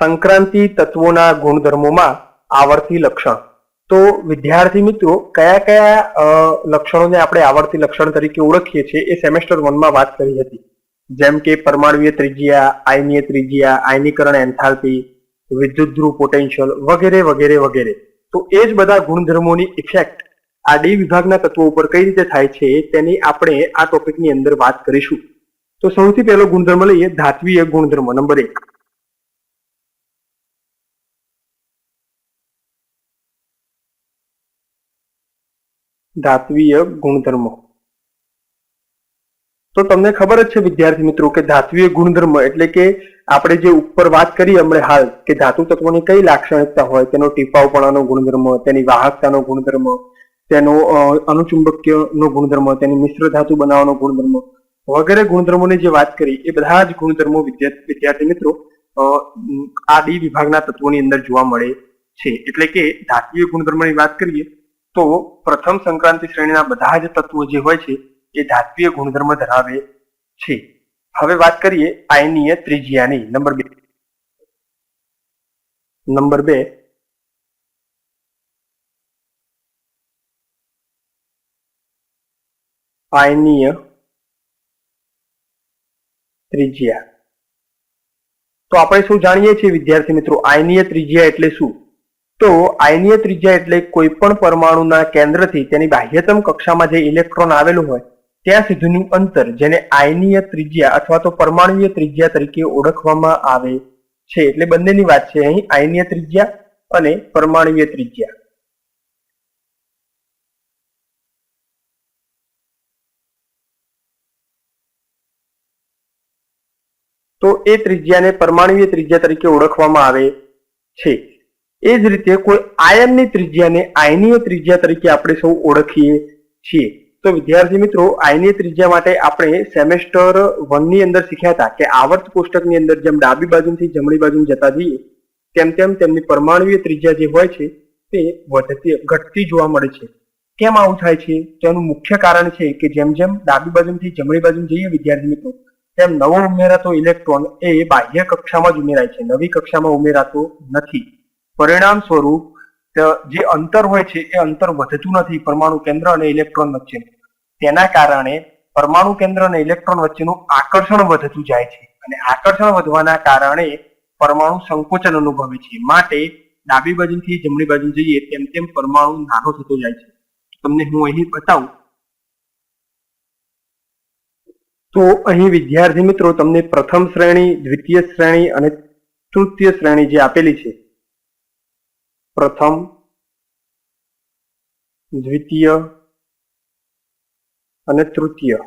સંક્રાંતિ તત્વોના ગુણધર્મોમાં આવર્તી લક્ષણ. તો વિદ્યાર્થી મિત્રો, કયા કયા લક્ષણોને આપણે આવર્તી લક્ષણ તરીકે ઓળખીએ છીએ એ સેમેસ્ટર વનમાં વાત કરી હતી. જેમ કે પરમાણુય ત્રિજ્યા, આયનીય ત્રિજ્યા, આયનીકરણ એન્થાલ્પી, વિદ્યુત ધ્રુવ પોટેન્શિયલ વગેરે વગેરે વગેરે. તો એ જ બધા ગુણધર્મોની ઇફેક્ટ આ ડી વિભાગના તત્વો ઉપર કઈ રીતે થાય છે તેની આપણે આ ટોપિકની અંદર વાત કરીશું. તો સૌથી પહેલો ગુણધર્મ લઈએ ધાત્વીય ગુણધર્મ, નંબર એક. ધાત્વીય ગુણધર્મો. તો તમને ખબર જ છે વિદ્યાર્થી મિત્રો કે ધાત્વીય ગુણધર્મ એટલે કે આપણે જે ઉપર વાત કરી હમણાં હાલ કે ધાતુ તત્વોની કઈ લાક્ષણિકતા હોય, તેનો ટીપાવપણાનો ગુણધર્મ, તેની વાહકતાનો ગુણધર્મ, તેનો અનુચુંબકીય અનુચુંબકીયનો ગુણધર્મ, તેની મિશ્ર ધાતુ બનાવવાનો ગુણધર્મ વગેરે ગુણધર્મોની જે વાત કરી એ બધા જ ગુણધર્મો વિદ્યા- વિદ્યાર્થી મિત્રો આ ડી વિભાગના તત્વોની અંદર જોવા મળે છે. એટલે કે ધાતુય ગુણધર્મની વાત કરીએ તો પ્રથમ સંક્રાંતિ શ્રેણીના બધા જ તત્વો જે હોય છે, એ ધાત્વીય ગુણધર્મ ધરાવે છે. હવે વાત કરીએ આયનીય ત્રિજ્યાની, નંબર બે. નંબર બે. આયનીય ત્રિજ્યા. તો આપણે શું જાણીએ છીએ વિદ્યાર્થી મિત્રો? આયનીય ત્રિજ્યા એટલે શું? તો આયનીય ત્રિજ્યા એટલે કોઈ પણ પરમાણુના કેન્દ્રથી તેની બાહ્યતમ કક્ષામાં જે ઇલેક્ટ્રોન આવેલું હોય, ત્યાં સુધીનું અંતર જેને આયનીય ત્રિજ્યા અથવા તો પરમાણુય ત્રિજ્યા તરીકે ઓળખવામાં આવે છે. એટલે બંનેની વાત છે અહીં આયનીય ત્રિજ્યા અને પરમાણુય ત્રિજ્યા. તો એ ત્રિજ્યાને પરમાણુય ત્રિજ્યા તરીકે ઓળખવામાં આવે છે. એ જ રીતે કોઈ આયનની ત્રિજ્યાને આયનીય ત્રિજ્યા તરીકે આપણે સૌ ઓળખીએ છીએ. તો વિદ્યાર્થી મિત્રો, આયનીય ત્રિજ્યા માટે આપણે સેમેસ્ટર વનની અંદર શીખ્યા હતા કે આવર્ત કોષ્ટકની અંદર જેમ ડાબી બાજુથી જમણી બાજુ જતા જઈએ, તેમ તેમ તેમની પરમાણુય ત્રિજ્યા જે હોય છે, તે વધતી ઘટતી જોવા મળે છે. કેમ આવું થાય છે? તેનું મુખ્ય કારણ છે કે જેમ જેમ ડાબી બાજુથી જમણી બાજુ જઈએ વિદ્યાર્થી મિત્રો, તેમ નવો ઉમેરાતો ઇલેક્ટ્રોન એ બાહ્ય કક્ષામાં જ ઉમેરાય છે. નવી કક્ષામાં ઉમેરાતો નથી. પરિણામ સ્વરૂપ જે અંતર હોય છે, એ અંતર વધતું નથી. પરમાણુ કેન્દ્ર અને ઇલેક્ટ્રોન વચ્ચે. તેના કારણે પરમાણુ કેન્દ્ર અને ઇલેક્ટ્રોન વચ્ચેનું આકર્ષણ વધતું જાય છે. અને આકર્ષણ વધવાના કારણે પરમાણુ સંકોચન અનુભવે છે. માટે ડાબી બાજુથી જમણી બાજુ જઈએ, તેમ તેમ પરમાણુ નાનો થતો જાય છે. તમને હું અહીં બતાવું. તો અહીં વિદ્યાર્થી મિત્રો, તમને પ્રથમ શ્રેણી, દ્વિતીય શ્રેણી અને તૃતીય શ્રેણી જે આપેલી છે પ્રથમ, દ્વિતીય અને તૃતીય.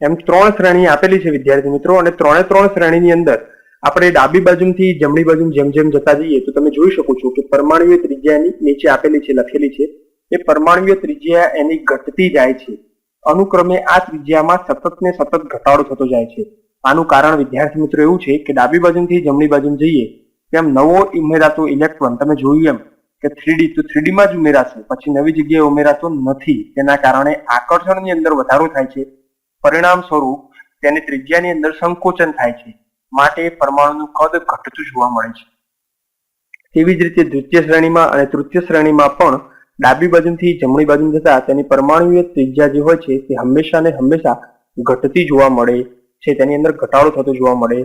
એમ ત્રણ શ્રેણી આપેલી છે વિદ્યાર્થી મિત્રો, અને ત્રણે ત્રણ શ્રેણીની અંદર આપણે ડાબી બાજુથી જમણી બાજુ જેમ જેમ જતા જઈએ, તો તમે જોઈ શકો છો કે પરમાણુય ત્રિજ્યાની નીચે આપેલી છે, લખેલી છે. એ પરમાણુય ત્રિજ્યા એની ઘટતી જાય છે. અનુક્રમે આ ત્રિજ્યામાં સતત ને સતત ઘટાડો થતો જાય છે. આનું કારણ વિદ્યાર્થી મિત્રો એવું છે કે ડાબી બાજુથી જમણી બાજુ જઈએ તેમ નવો ઉમેરાતો ઇલેક્ટ્રોન તમે જોયું એમ કે થ્રીડી તો થ્રીડી માં જ ઉમેરાશે પછી નવી જગ્યાએ ઉમેરાતો નથી. તેના કારણે આકર્ષણની અંદર વધારો થાય છે. પરિણામ સ્વરૂપ તેની ત્રિજ્યાની અંદર સંકોચન થાય છે. માટે પરમાણુનું કદ ઘટતું જોવા મળે છે. તેવી જ રીતે દ્વિતીય શ્રેણીમાં અને તૃતીય શ્રેણીમાં પણ ડાબી બાજુથી જમણી બાજુ જતા તેની પરમાણુય ત્રિજ્યા જે હોય છે તે હંમેશા ને હંમેશા ઘટતી જોવા મળે છે. તેની અંદર ઘટાડો થતો જોવા મળે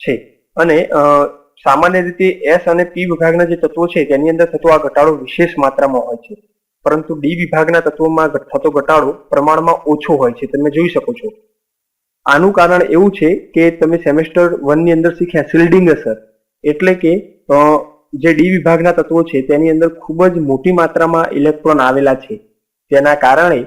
છે. અને સામાન્ય રીતે એસ અને પી વિભાગના જે તત્વો છે તેની અંદર થતો આ ઘટાડો વિશેષ માત્રામાં હોય છે. પરંતુ ડી વિભાગના તત્વોમાં થતો ઘટાડો પ્રમાણમાં ઓછો હોય છે. તમે જોઈ શકો છો. આનું કારણ એવું છે કે તમે સેમેસ્ટર વનની અંદર શીખ્યા, શિલ્ડિંગ અસર એટલે કે જે ડી વિભાગના તત્વો છે, તેની અંદર ખૂબ જ મોટી માત્રામાં ઇલેક્ટ્રોન આવેલા છે. તેના કારણે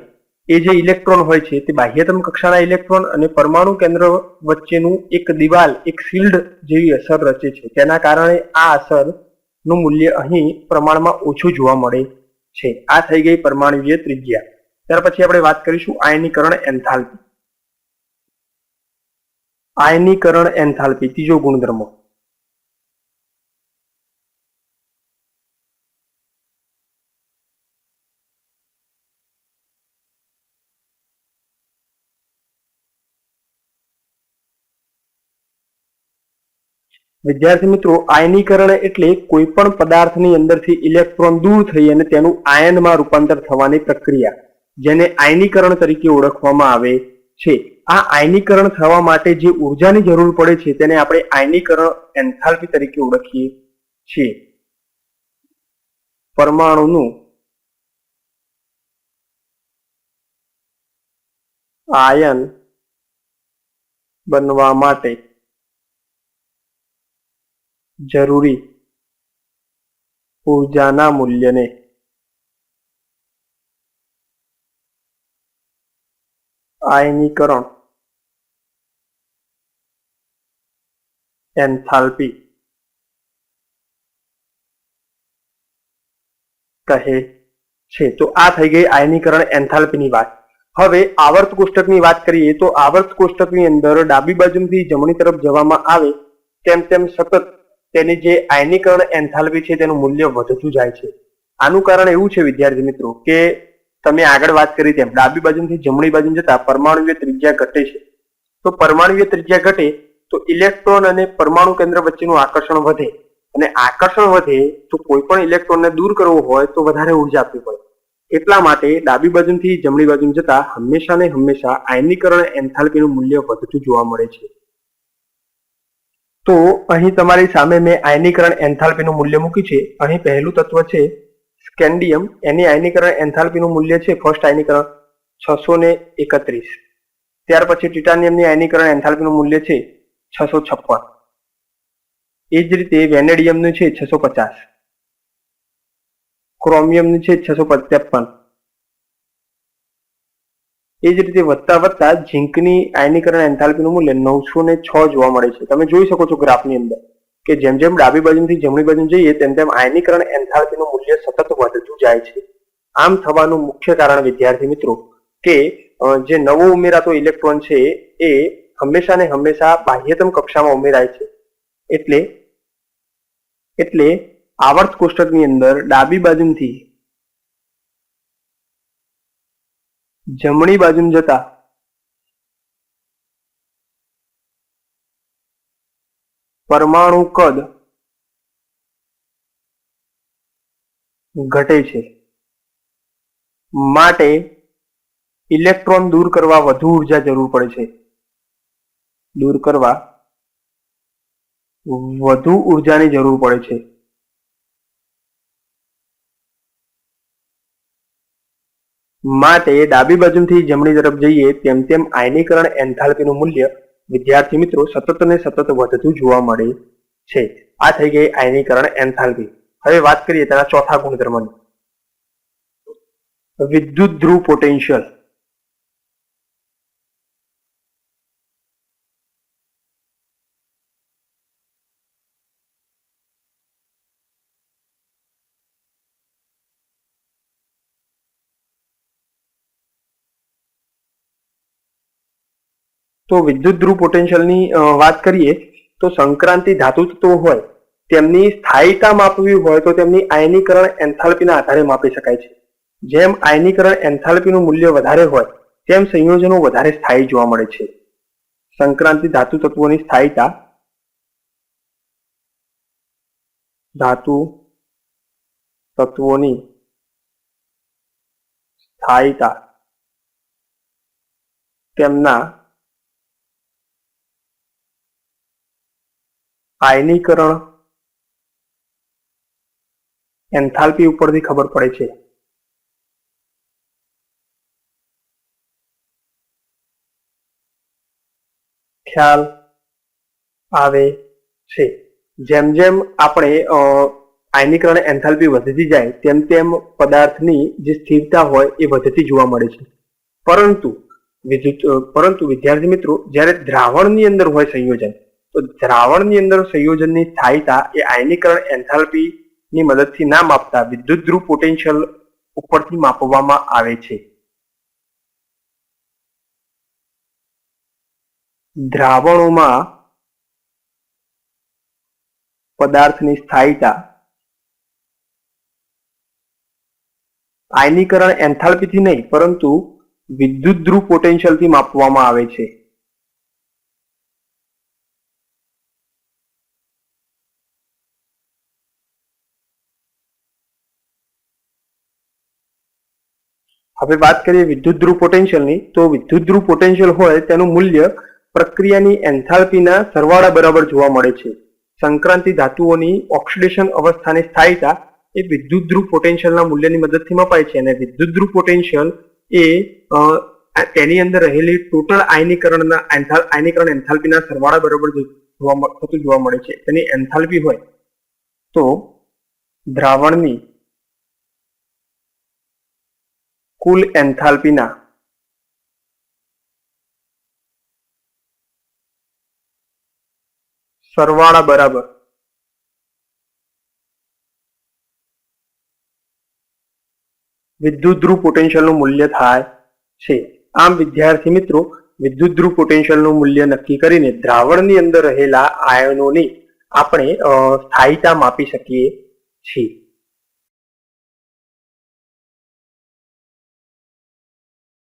એ જે ઇલેક્ટ્રોન હોય છે તે બાહ્યતમ કક્ષાના ઇલેક્ટ્રોન અને પરમાણુ કેન્દ્ર વચ્ચેનું એક દિવાલ, એક શિલ્ડ જેવી અસર રચે છે. તેના કારણે આ અસરનું મૂલ્ય અહીં પ્રમાણમાં ઓછું જોવા મળે છે. આ થઈ ગઈ પરમાણુય ત્રિજ્યા. ત્યાર પછી આપણે વાત કરીશું આયનીકરણ એન્થાલ્પી. આયનીકરણ એન્થાલ્પી, ત્રીજો ગુણધર્મ. વિદ્યાર્થી મિત્રો, આયનીકરણ એટલે કોઈ પણ પદાર્થની અંદરથી ઇલેક્ટ્રોન દૂર થઈ અને તેનું આયનમાં રૂપાંતર થવાની પ્રક્રિયા, જેને આયનીકરણ તરીકે ઓળખવામાં આવે છે. આ આયનીકરણ થવા માટે જે ઉર્જાની જરૂર પડે છે, તેને આપણે આયનીકરણ એન્થાલ્પી તરીકે ઓળખીએ છીએ. પરમાણુનું આયન બનવા માટે જરૂરી ઉર્જાના મૂલ્યને આયનીકરણ, એન્થાલ્પી કહે છે. તો આ થઈ ગઈ આયનીકરણ એન્થાલ્પીની વાત. હવે આવર્ત કોષ્ટકની વાત કરીએ તો આવર્ત કોષ્ટકની અંદર ડાબી બાજુથી જમણી તરફ જવામાં આવે, તેમ તેમ સતત તેની જે આયનીકરણ એન્થાલ્પી છે તેનું મૂલ્ય વધતું જાય છે. આનું કારણ એવું છે, વિદ્યાર્થી મિત્રો, કે તમે આગળ વાત કરી તેમ, ડાબી બાજુથી જમણી બાજુ જતા પરમાણુય ત્રિજ્યા ઘટે છે. તો પરમાણુય ત્રિજ્યા ઘટે તો ઇલેક્ટ્રોન અને પરમાણુ કેન્દ્ર વચ્ચેનું આકર્ષણ વધે. અને આકર્ષણ વધે તો કોઈ પણ ઇલેક્ટ્રોનને દૂર કરવો હોય તો વધારે ઊર્જા આપવી પડે. એટલા માટે ડાબી બાજુથી જમણી બાજુ જતા હંમેશા ને હંમેશા આયનીકરણ એન્થાલ્પીનું મૂલ્ય વધતું જોવા મળે છે. તો અહીં તમારી સામે મેં આયનીકરણ એન્થાલ્પીનું મૂલ્ય મૂક્યું છે. અહીં પહેલું તત્વ છે સ્કેન્ડિયમ. એની આયનીકરણ એન્થાલ્પીનું મૂલ્ય છે ફર્સ્ટ આયનીકરણ છસો ને એકત્રીસ. ત્યાર પછી ટિટાનિયમની આયનીકરણ એન્થાલ્પીનું મૂલ્ય છે છસો છપ્પન. એ જ રીતે વેનેડિયમનું છે છસો પચાસ. ક્રોમિયમનું છે છસો ત્રેપન. એ જ રીતે વધતા વધતા ઝીંકની આયનીકરણ એન્થાલ્પીનું મૂલ્ય નવસો ને છ જોવા મળે છે. તમે જોઈ શકો છો ગ્રાફની અંદર કે જેમ જેમ ડાબી બાજુથી જમણી બાજુ જઈએ, તેમ તેમ આયનીકરણ એન્થાલ્પીનું મૂલ્ય સતત વધતું જાય છે. આમ થવાનું મુખ્ય કારણ, વિદ્યાર્થી મિત્રો, કે જે નવો ઉમેરાતો ઇલેક્ટ્રોન છે, એ હંમેશા ને હંમેશા બાહ્યતમ કક્ષામાં ઉમેરાય છે. એટલે એટલે, આવર્ત કોષ્ટકની અંદર ડાબી બાજુથી જમણી બાજુ જતા. પરમાણુ કદ ઘટે છે. માટે ઇલેક્ટ્રોન દૂર કરવા વધુ ઊર્જા જરૂર પડે છે. દૂર કરવા વધુ ઉર્જાની જરૂર પડે છે. માટે ડાબી બાજુથી જમણી તરફ જઈએ, તેમ તેમ આયનીકરણ એન્થાલ્પીનું મૂલ્ય વિદ્યાર્થી મિત્રો સતત ને સતત વધતું જોવા મળે છે. આ થઈ ગઈ આયનીકરણ એન્થાલ્પી. હવે વાત કરીએ તેના ચોથા ગુણધર્મની. વિદ્યુત ધ્રુવ પોટેન્શિયલ. તો વિદ્યુત ધ્રુવ પોટેન્શિયલની વાત કરીએ, તો સંક્રાંતિ ધાતુ તત્વો હોય, તેમની સ્થાયીતા માપવી હોય તો તેમની આયનીકરણ એન્થાલ્પીના આધારે માપી શકાય છે. જેમ આયનીકરણ એન્થાલ્પીનું મૂલ્ય વધારે હોય, તેમ સંયોજનો વધારે સ્થાયી જોવા મળે છે. સંક્રાંતિ ધાતુ તત્વોની સ્થાયીતા, ધાતુ તત્વોની સ્થાયીતા, તેમના આયનીકરણ એન્થાલ્પી ઉપરથી ખબર પડે છે. ખ્યાલ આવે છે. જેમ જેમ આપણે આયનીકરણ એન્થાલ્પી વધતી જાય, તેમ તેમ પદાર્થની જે સ્થિરતા હોય એ વધતી જોવા મળે છે. પરંતુ પરંતુ વિદ્યાર્થી મિત્રો, જ્યારે દ્રાવણની અંદર હોય સંયોજન તો દ્રાવણની અંદર સંયોજનની સ્થાયીતા એ આયનીકરણ એન્થાલ્પી ની મદદથી ના માપતા વિદ્યુત ધ્રુવ પોટેન્શિયલ ઉપરથી માપવામાં આવે છે. દ્રાવણોમાં પદાર્થની સ્થાયીતા આયનીકરણ એન્થાલ્પીથી નહીં, પરંતુ વિદ્યુત ધ્રુવ પોટેન્શિયલથી માપવામાં આવે છે. હવે વાત કરીએ વિદ્યુત ધ્રુવ પોટેન્શિયલની તો વિદ્યુત ધ્રુવ પોટેન્શિયલ હોય તેનું મૂલ્ય પ્રક્રિયાની એન્થાલ્પીના સરવાળા બરાબર જોવા મળે છે. સંક્રાંતિ ધાતુઓની ઓક્સિડેશન અવસ્થાની સ્થાયીતા એ વિદ્યુત ધ્રુવ પોટેન્શિયલના મૂલ્યની મદદથી મપાય છે અને વિદ્યુત ધ્રુવ પોટેન્શિયલ એ તેની અંદર રહેલી ટોટલ આયનીકરણના એન્થાલ, આયનીકરણ એન્થાલ્પીના સરવાળા બરાબર થતું જોવા મળે છે. તેની એન્થાલ્પી હોય તો દ્રાવણની કુલ એન્થાલ્પીના સરવાળા બરાબર વિદ્યુત ધ્રુવ પોટેન્શિયલનું મૂલ્ય થાય છે. આમ વિદ્યાર્થી મિત્રો, વિદ્યુત ધ્રુવ પોટેન્શિયલનું મૂલ્ય નક્કી કરીને દ્રાવણની અંદર રહેલા આયનોની આપણે સ્થાયીતા માપી શકીએ છીએ.